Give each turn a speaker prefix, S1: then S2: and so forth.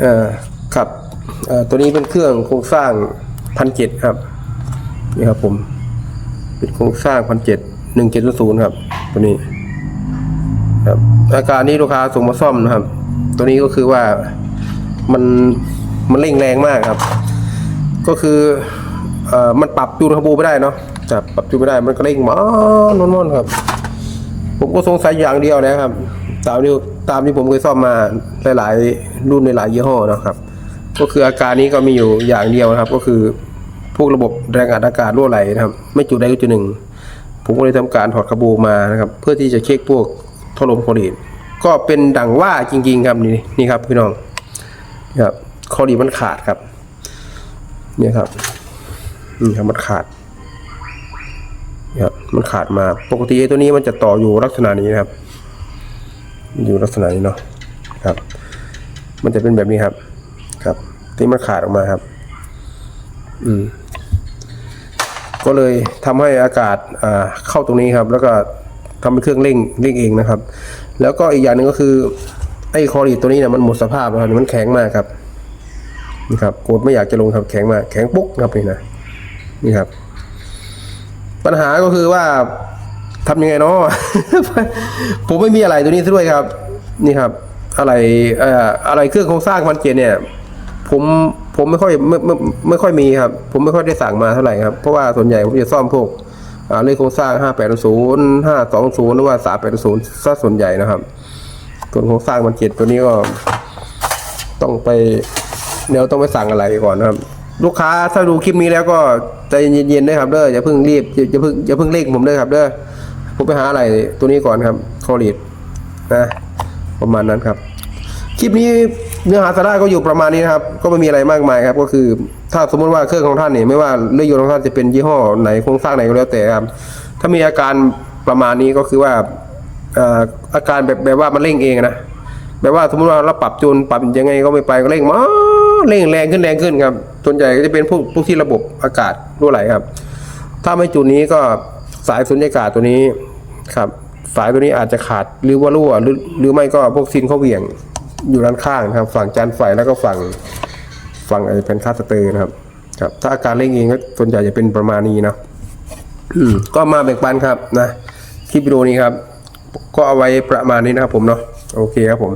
S1: เอ่อครับเอ่อตัวนี้เป็นเครื่องโครงสร้างพันเจ็ดครับนี่ครับผมเป็นโครงสร้างพันเจ็ดหนึ่งเจ็ดศูนย์ครับ ตัวนี้ ครับอาการนี้ลูกค้าส่งมาซ่อมนะครับ ตัวนี้ก็คือว่ามันมันเร่งแรงมากครับ ก็คือเอ่อมันปรับจูนคาบูไม่ได้เนาะจับปรับจูนไม่ได้มันก็เร่งมานอนๆครับ ผมก็สงสัยอย่างเดียวนะครับ ตามที่ตามที่ผมเคยซ่อมมาหลายๆ รุ่นในหลายยี่ห้อนะครับ ก็คืออาการนี้ก็มีอยู่อย่างเดียวนะครับ ก็คือพวกระบบแรงอัดอากาศรั่วไหลนะครับ ไม่จุดใดก็จุดหนึ่ง ผมก็เลยทำการถอดคาบูมานะครับ เพื่อที่จะเช็คพวกท่อลมคอรีดก็เป็นดังว่าจริง ๆ ครับนี่นี่ครับพี่น้องนี่ครับคอรีดมันขาดครับเนี่ยครับนี่ครับมันขาดนี่ครับมันขาดมาปกติตัวนี้มันจะต่ออยู่ลักษณะนี้นะครับ อยู่ลักษณะนี้เนาะครับ มันจะเป็นแบบนี้ครับ ครับที่มันขาดออกมาครับ อืม ก็เลยทำให้อากาศอ่าเข้าตรงนี้ครับ แล้วก็ทำให้เครื่องเร่งเร่งเองนะครับ แล้วก็อีกอย่างหนึ่งก็คือไอ้คอรีดตัวนี้เนี่ยมันหมดสภาพแล้วครับมันแข็งมากครับนี่ครับโกดไม่อยากจะลงครับแข็งมากแข็งปุ๊กครับนี่นะนี่ครับ ปัญหาก็คือว่า ทำยังไงเนาะ ผมไม่มีอะไรตัวนี้ซะด้วยครับ นี่ครับ อะไรเอ่ออะไรเครื่องโครงสร้างพันเจนเนี่ย ผมผมไม่ค่อยไม่ไม่ไม่ค่อยมีครับ ผมไม่ค่อยได้สั่งมาเท่าไหร่ครับ เพราะว่าส่วนใหญ่ผมจะซ่อมพวกอ่าเลขโครงสร้าง 580 520 หรือว่า 380ซะส่วนใหญ่นะครับส่วนโครงสร้างมันเจ็ดตัวนี้ก็ ต้องไปเดี๋ยวต้องไปสั่งอะไรก่อนนะครับ ลูกค้าถ้าดูคลิปนี้แล้วก็ใจเย็นๆด้วยครับเด้ออย่าเพิ่งรีบอย่าอย่าเพิ่งอย่าเพิ่งเร่งผมด้วยครับเด้อ ผมไปหาอะไรตัวนี้ก่อนครับคอรีดนะประมาณนั้นครับ คลิปนี้เนื้อหาสาระก็อยู่ประมาณนี้นะครับ ก็ไม่มีอะไรมากมายครับ ก็คือถ้าสมมติว่าเครื่องของท่านเนี่ยไม่ว่าเรืออยนต์ของท่านจะเป็นยี่ห้อไหนโครงสร้างไหนก็แล้วแต่ครับ ถ้ามีอาการประมาณนี้ก็คือว่าเอ่ออาการแบบแบบว่ามันเร่งเองนะแบบว่าสมมติว่าเราปรับจูนปรับยังไงก็ไม่ไปก็เร่งมาเร่งแรงขึ้นแรงขึ้นครับส่วนใหญ่ก็จะเป็นพวกพวกที่ระบบอากาศรั่วไหลครับ ถ้าไม่จุดนี้ก็ สายสุญญากาศตัวนี้ครับสายตัวนี้อาจจะขาดหรือว่ารั่วหรือหรือไม่ก็พวกซินเขาเหวี่ยงอยู่ด้านข้างนะครับ ฝั่งจานไฟแล้วก็ฝั่งฝั่งไอ้แผ่นคาสเตอร์นะครับ ครับ ถ้าอาการเร่งเองก็ส่วนใหญ่จะเป็นประมาณนี้นะก็มาแบ่งปันครับนะคลิปวิดีโอนี้ครับ ก็เอาไว้ประมาณนี้นะครับผมเนาะโอเคครับผม